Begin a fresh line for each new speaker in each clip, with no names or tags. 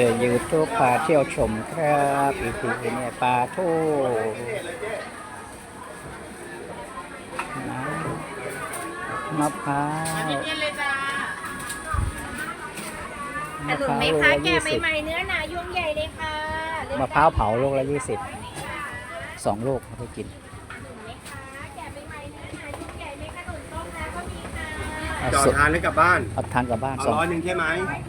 เดยยูทูบพาเที่ยวชมครับอีพีเนี่ยปลาทูน้ำมะพร้าว
เย็นๆเลยจ้าข
มะ
น
พ
ม
ร้าว
ไหม
โล
คะ
ละ
แกะ
ยี่สิบ
ใหม่ๆเนื้อหนายวงใหญ่เลยค่ะเลือก
มะพร้าวเผาโลละยี่สิบสองลูกเอาไปกิน
จอด
สุด
ทานให้กลับบ้าน
เอาทานกลับบ้าน
เอา
สอง
ร้อยหนึ่งใช่ไหม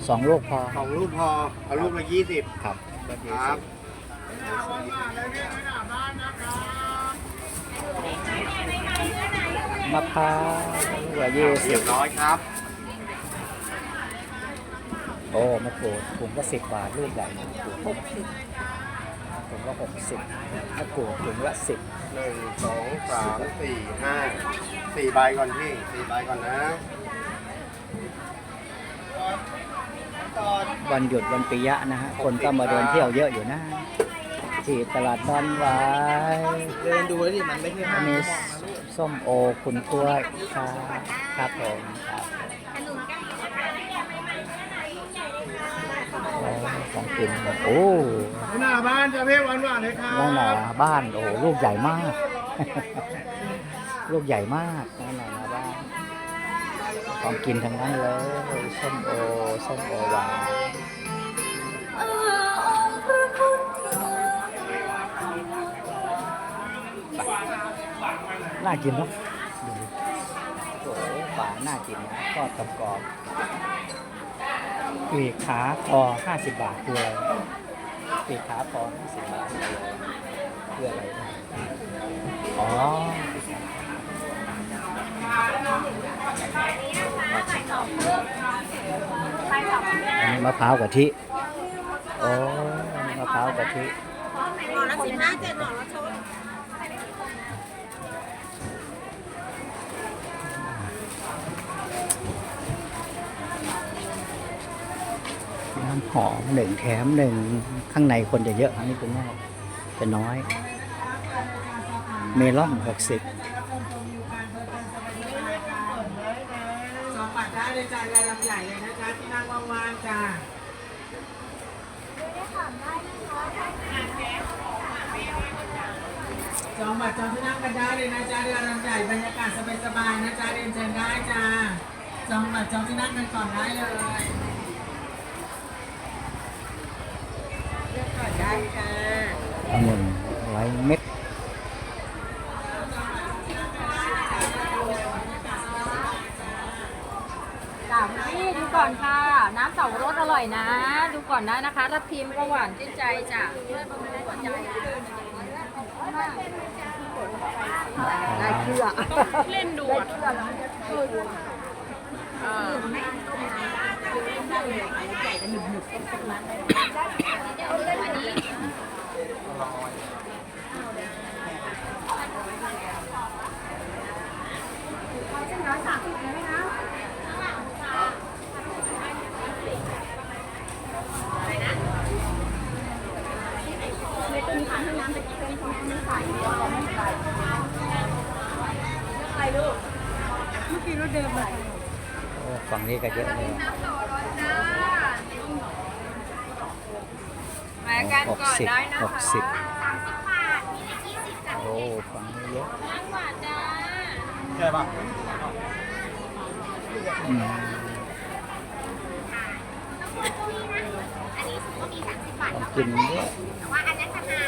สองลูกพอ
สองลูกพอเอาลูกละยี่สิบ
ครับ
ครับ
มะพร้าวลูกละยี่สิ
เรีย
บบ
ร้อยครับ
โอ้มะกรูดถุงก็สิบบาทลูกใหญ่มะกรูดหกสิบถุงก็หกสิบมะกรูดถุงละสิบ
หนึ่งสองสามสี่ห้าสี่ใบก่อนพี่สี่ใบก่อนนะ
วันหยุดวันปิยะนะฮะ คนก็มาเดินเที่ยวเยอะอยู่นะ ที่ตลาดดอนหวาย
เดินดูแล้วดิมันไม่ใช่ห้าง
มีส้มโอคุณกล้วยครับครับผมครับ
ขนมกันนะคะแกะใหม่ๆเนื้อหนายวงใหญ่เลยค่ะ
โอ้ของกินโอ้
หน้าบ้านจะเพ่หวานหวานเลยครับ
นั่นน่ะบ้านโอ้โหลูกใหญ่มาก ลูกใหญ่มากนั่นน่ะบ้าน ของกินทั้งนั้นเลยส้มโอส้มโอหวานน่ากินเนาะดูดิโอ้หปลาน่ากินนะทอดกับกรอบปีกขาคอ50บาทคืออะไรปีกขาคอ50บาทคืออะไรคืออะไรอ๋อ อันนี้ มะพร้าวกะทิโอ้มะพร้าวกะทิ
หน่อละสิบห้าเจ็ดหน่อละชน
น้ำหอมหนึ่งแถมหนึ่งข้างในคนจะเยอะอันนี้เป็นนอกจะน้อย เมลอนหกสิบ
องปัดได้เลยจ้าเรือลำใหญ่เลยนะจ๊ะที่นั่งว่างๆจ้าจองบัตรจองที่นั่งกันได้เลยนะจ๊ะเรือลำใหญ่บรรยากาศสบายๆนะจ๊ะเรียนเชิญได้จ้าจองบัตรจองที่นั่งกันก่อนได้เลยเลือกก่อนได้ค่ะ
องุ่นไร้เม็ด
จ้าพี่ดูก่อนค่ะ น้ำเสารสอร่อยนะ ดูก่ อนได้นะคะถ้าพิมพ์ก็หวานชื่นใจจ้ะเลือดบำรุงหัวใจได้เชื่อเล่นดูอะ
โอ้ฝั่งนี้ก็เยอะเลยหกสิบหกสิบโอ้ฝั่งนี้เยอะ
ใช่ปะ
อืม
นี่ก็มี30บาท
ของกินเยอะ
แต่ว่าอันนั้นจะห้า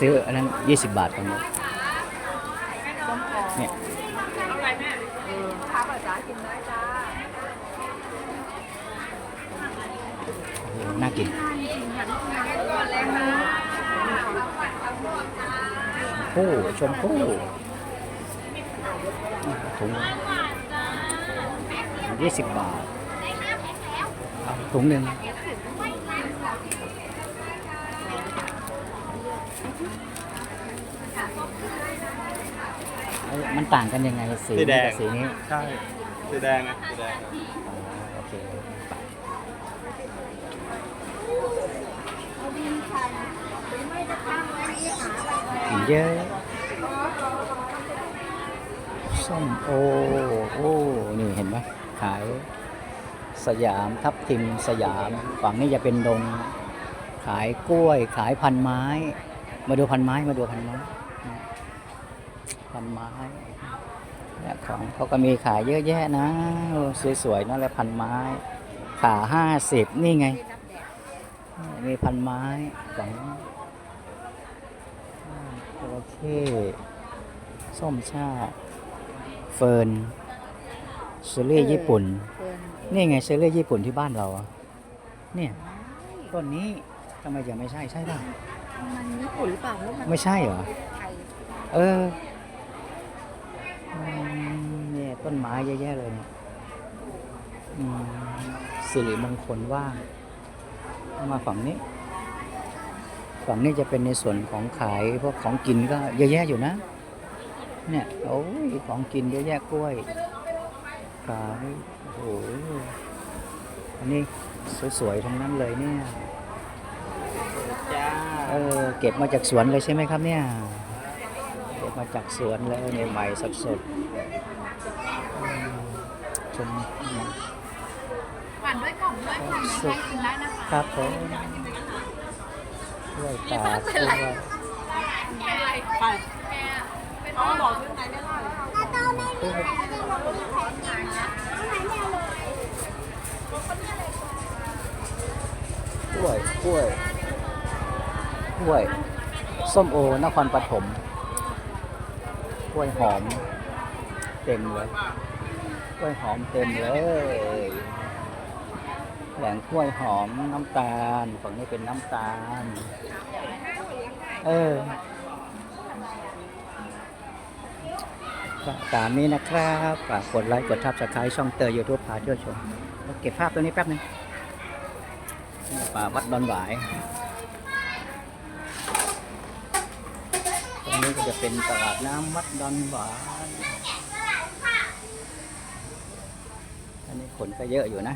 ซื้ออันนั้นยี่สิบบาทตรงนี้เนี่ย
เอาอะไรแม่เออค้ากิน
โอ้ชมพู่ถุง
หวานจ้า
ยี่สิบบาท
ได้ห้าแพ็คแล้ว
เอาถุงหนึ่งเอ้ยมันต่างกันยังไงสี
สีแด
นี้
ง
กับสีนี้
ใช่สีแดงนะสีแดง
อ๋อโอเคไปกินของเยอะส้มโอ โอ้ นี่เห็นไหมขายสยามทับทิมสยาม ฝั่งนี้จะเป็นดงขายกล้วย ขายพันไม้ มาดูพันไม้มาดูพันไม้พันไม้เนี่ยของเขาก็มีขายเยอะแยะนะ สวยๆนั่นแหละพันไม้ ขาห้าสิบนี่ไง มีพันไม้ของจระเข้ส้มชาเฟิร์น เชอรี่ญี่ปุ่น
เฟิร์น
นี่ไงเชอรี่ญี่ปุ่นที่บ้านเราอะเนี่ยต้นนี้ทำไมจะไม่ใช่ใช่ป่ะ
มันญี่ปุ่นหรือเปล่าเพราะมัน
ไม่ใช่เหรอ
ไทย
เอออืมเนี่ยต้นไม้เยอะแยะเลยเนี่ยอืมสิริมงคลว่างเอามาฝั่งนี้ ฝั่งนี้จะเป็นในส่วนของขายพวกของกินก็เยอะแยะอยู่นะ เนี่ยโอ้ยของกินเยอะแยะกล้วย ขายโอ้โหอันนี้สวยๆทั้งนั้นเลยเนี่ย
จ้า
เออเก็บมาจากสวนเลยใช่ไหมครับเนี่ย เก็บมาจากสวนเลยเนี่ยใหม่สดสดๆอืมชม
หวานด้วยกล่องด้วยค่ะ
สุก
กินได้นะคะ
ครับผมกล้วยตากกล้วย
ไปเขาบอกเรื่องไหนได้เลย
กล้วยกล้วยกล้วย ส้มโอนครปฐมกล้วยหอม เต็มเลยกล้วยหอมเต็มเลยแหล่งกล้วยหอมน้ำตาลฝั่งนี้เป็นน้ำตาล เออ ก็ตามนี้นะครับฝากกดไลค์กดทับสไครต์ช่องเตอร์ยูทูบพาเที่ยวชมเก็บภาพตัวนี้แป๊บนึงป่าวัดดอนหวายตรงนี้ก็จะเป็นตลาดน้ำวัดดอนหวายอันนี้คนก็เยอะอยู่นะ